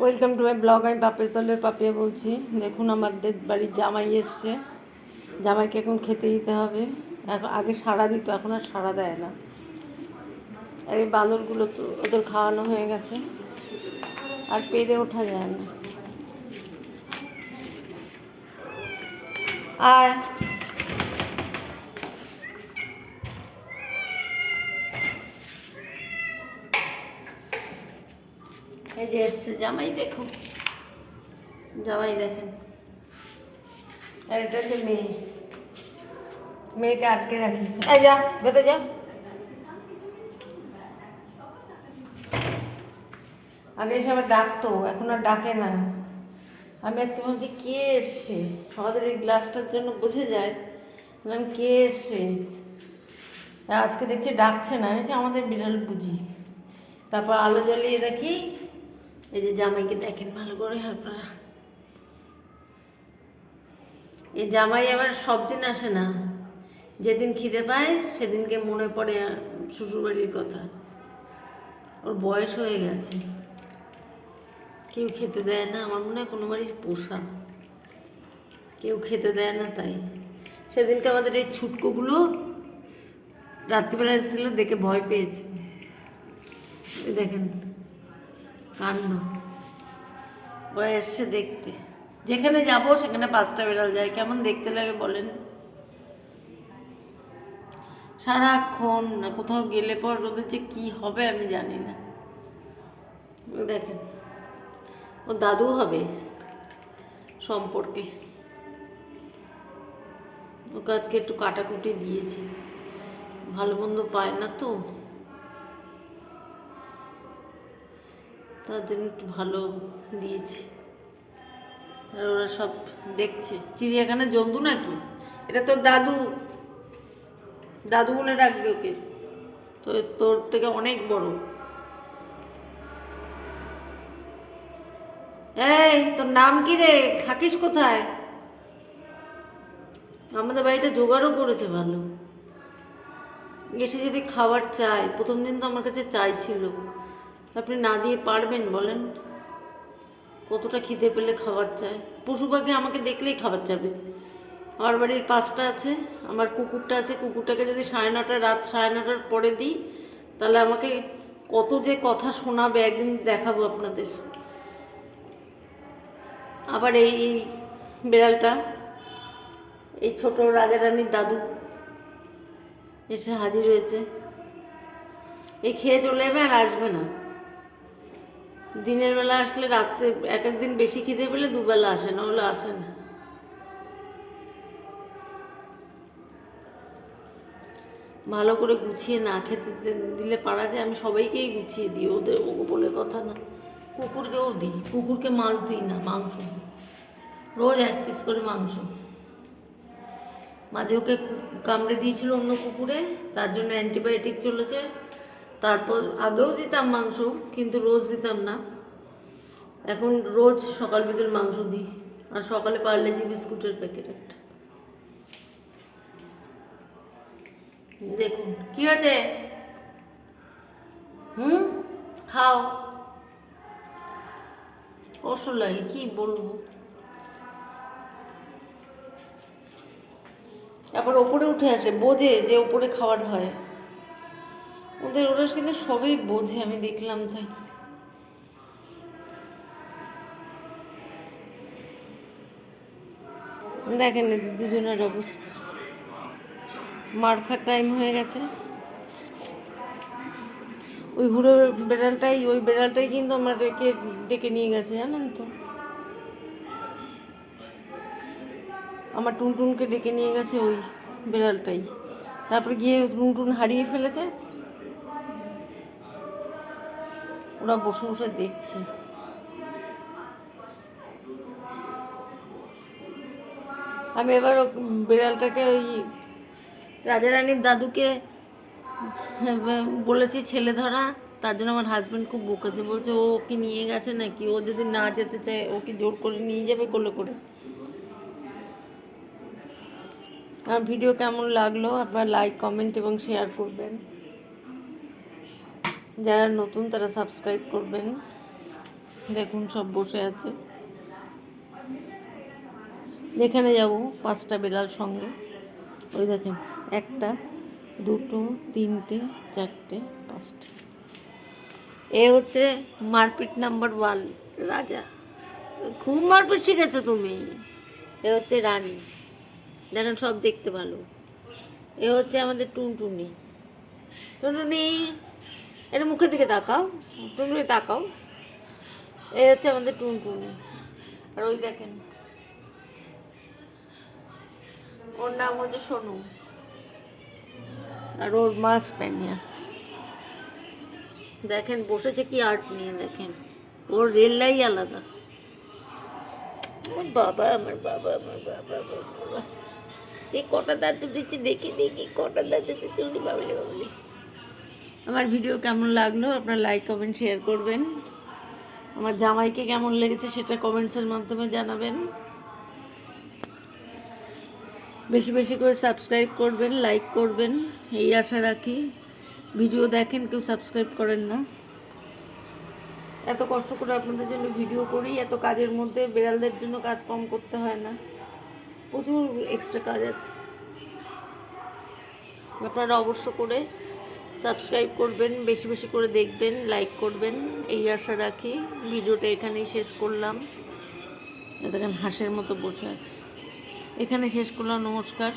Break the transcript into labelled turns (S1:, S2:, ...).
S1: Welcome to my blog আমি পাপেশ্বরের পাপিয়া বলছি। দেখুন, আমাদের বাড়ির জামাই এসছে। জামাইকে এখন খেতে দিতে হবে। এখন আগে সাড়া দিত, এখন আর সাড়া দেয় না। আর এই বাঁদরগুলো তো ওদের খাওয়ানো হয়ে গেছে। আর পেরে ওঠা যায় না। আয় এই যে এসছে, জামাই দেখুন জামাই দেখেন। আর এটা হচ্ছে মেয়ে। মেয়েকে আটকে রাখি। এই যা, ভেতরে যা। আগে এসে আবার ডাকতো, এখন আর ডাকে না। আমি আজকে ভাবছি কে এসছে? আমাদের এই গ্লাসটার জন্য বুঝে যায়। বললাম, কে এসছে? আজকে দেখছি ডাকছে না। আমি আমাদের বিড়াল বুঝি। তারপর আলো জ্বালিয়ে দেখি এই যে জামাইকে দেখেন ভালো করে আপনারা। এই জামাই আবার সব দিন আসে না। যেদিন খিদে পায়, সেদিনকে মনে পড়ে শ্বশুরবাড়ির কথা। ওর বয়স হয়ে গেছে। কেউ খেতে দেয় না, আমার মনে হয় কোনো বাড়ির পোষা। কেউ খেতে দেয় না তাই। সেদিনকে আমাদের এই ছুটকোগুলো রাত্রিবেলা এসেছিল দেখে ভয় পেয়েছে। দেখেন। কাণ্ড ওরা এসছে দেখতে। যেখানে যাব সেখানে পাঁচটা বেড়াল যায়। কেমন দেখতে লাগে বলেন? সারাক্ষণ না, কোথাও গেলে পর ওদের যে কী হবে আমি জানি না। দেখেন ও দাদু হবে সম্পর্কে। ওকে আজকে একটু কাটাকুটি দিয়েছি। ভালো মন্দ পায় না তো। তার জন্য একটু ভালো দিয়েছি। আর ওরা সব দেখছে। চিড়িয়াখানা জন্তু নাকি? এটা তোর দাদু। দাদু বলে রাখবে ওকে। তো তোর থেকে অনেক বড়। এই, তোর নাম কি রে? থাকিস কোথায়? আমাদের বাড়িটা জোগাড়ও করেছে ভালো। এসে যদি খাবার চাই, প্রথম দিন তো আমার কাছে চাইছিল আপনি না দিয়ে পারবেন বলেন। কতটা খিদে পেলে খাবার চায়। পশু পাখি আমাকে দেখলেই খাবার চাবে। আমার বাড়ির পাঁচটা আছে, আমার কুকুরটা আছে। কুকুরটাকে যদি সাড়ে নটা, রাত সাড়ে নটার পরে দিই, তাহলে আমাকে কত যে কথা শোনাবে একদিন দেখাবো আপনাদের। আবার এই এই বিড়ালটা, এই ছোট রাজারানীর দাদু এসে হাজির হয়েছে। এই খেয়ে চলে যাবে আর আসবে না। দিনের বেলা আসলে রাত্রে এক একদিন বেশি খিদে পেলে দুবেলা আসে না হলে আসে না। ভালো করে গুছিয়ে না খেতে দিলে পারা যায়, আমি সবাইকেই গুছিয়ে দিই, ওদের ও বলে কথা না। কুকুরকেও দিই, কুকুরকে মাছ দিই না, মাংস রোজ এক পিস করে মাংস। মাঝে ওকে কামড়ে দিয়েছিল অন্য কুকুরে, তার জন্য অ্যান্টিবায়োটিক চলেছে। তারপর আগেও দিতাম মাংস, কিন্তু রোজ দিতাম না। এখন রোজ সকাল বিকেল মাংস দিই, আর সকালে পার্লেজি বিস্কুটের প্যাকেট একটা। দেখুন, কি হয়েছে? হুম? খাও। কষ্ট লাগে, কি বলব? তারপর ওপরে উঠে আসে, বোঝে যে ওপরে খাওয়ার হয়। ওদের ওরা কিন্তু সবই বোঝে, আমি দেখলাম তাই। দেখেন দুজনের অবস্থা। মার খাওয়ার টাইম হয়ে গেছে। ওই হুড়ো বেড়ালটাই, ওই বেড়ালটাই কিন্তু আমার ডেকে ডেকে নিয়ে গেছে, জানেন তো? আমার টুনটুনকে ডেকে নিয়ে গেছে ওই বেড়ালটাই। তারপরে গিয়ে টুনটুন হারিয়ে ফেলেছে। ওরা বসে বসে দেখছে। আমি এবার বিড়ালটাকে ওই রাজারানীর দাদুকে বলেছি ছেলে ধরা, তার জন্য আমার হাজব্যান্ড খুব বকেছে। বলছে, ও কি নিয়ে গেছে নাকি? ও যদি না যেতে চায়, ও কি জোর করে নিয়ে যাবে কোলে করে? আর ভিডিও কেমন লাগল? আপনার লাইক কমেন্ট এবং শেয়ার করবেন। যারা নতুন তারা সাবস্ক্রাইব করবেন। দেখুন সব বসে আছে। যেখানে যাব, পাঁচটা বেলাল সঙ্গে। ওই দেখেন, একটা, দুটো, তিনটে, চারটে, পাঁচটা। এ হচ্ছে মারপিট নাম্বার ওয়ান রাজা। খুব মারপিট শিখেছো তুমি। এ হচ্ছে রানী। দেখেন, সব দেখতে ভালো। এ হচ্ছে আমাদের টুনটুনি। টুনটুনি এটা মুখের দিকে তাকাও, টুনটুনি তাকাও। এই হচ্ছে আমাদের টুনটুনি। আর ওই দেখেন। ওর নাম হচ্ছে সোনু। আর ওর মা স্প্যানিয়া দেখেন, বসেছে কি আর্ট নিয়ে, দেখেন। ওর রেললাই আলাদা। বাবা, আমার বাবা আমার বাবা বাবা। এই কটা দাঁত উঠেছে, দেখি দেখি, কটা দাঁত উঠেছে, উনি বাবলি বাবলি আমার ভিডিও কেমন লাগল আপনারা লাইক কমেন্ট শেয়ার করবেন। আমার জামাইকে কেমন লেগেছে সেটা কমেন্টসের মাধ্যমে জানাবেন। বেশি বেশি করে সাবস্ক্রাইব করবেন লাইক করবেন, এই আশা রাখি। ভিডিও দেখেন, কেউ সাবস্ক্রাইব করেন না। এত কষ্ট করে আপনাদের জন্য ভিডিও করি, এত কাজের মধ্যে বেড়ালদের জন্য কাজ কম করতে হয় না। প্রচুর এক্সট্রা কাজ আছে। আপনারা অবশ্য করে সাবস্ক্রাইব করবেন, বেশি বেশি করে দেখবেন লাইক করবেন। এই আশা রাখি ভিডিওটা এখানেই শেষ করলাম। দেখেন হাঁসের মতো বসে আছে। এখানে শেষ করলাম, নমস্কার।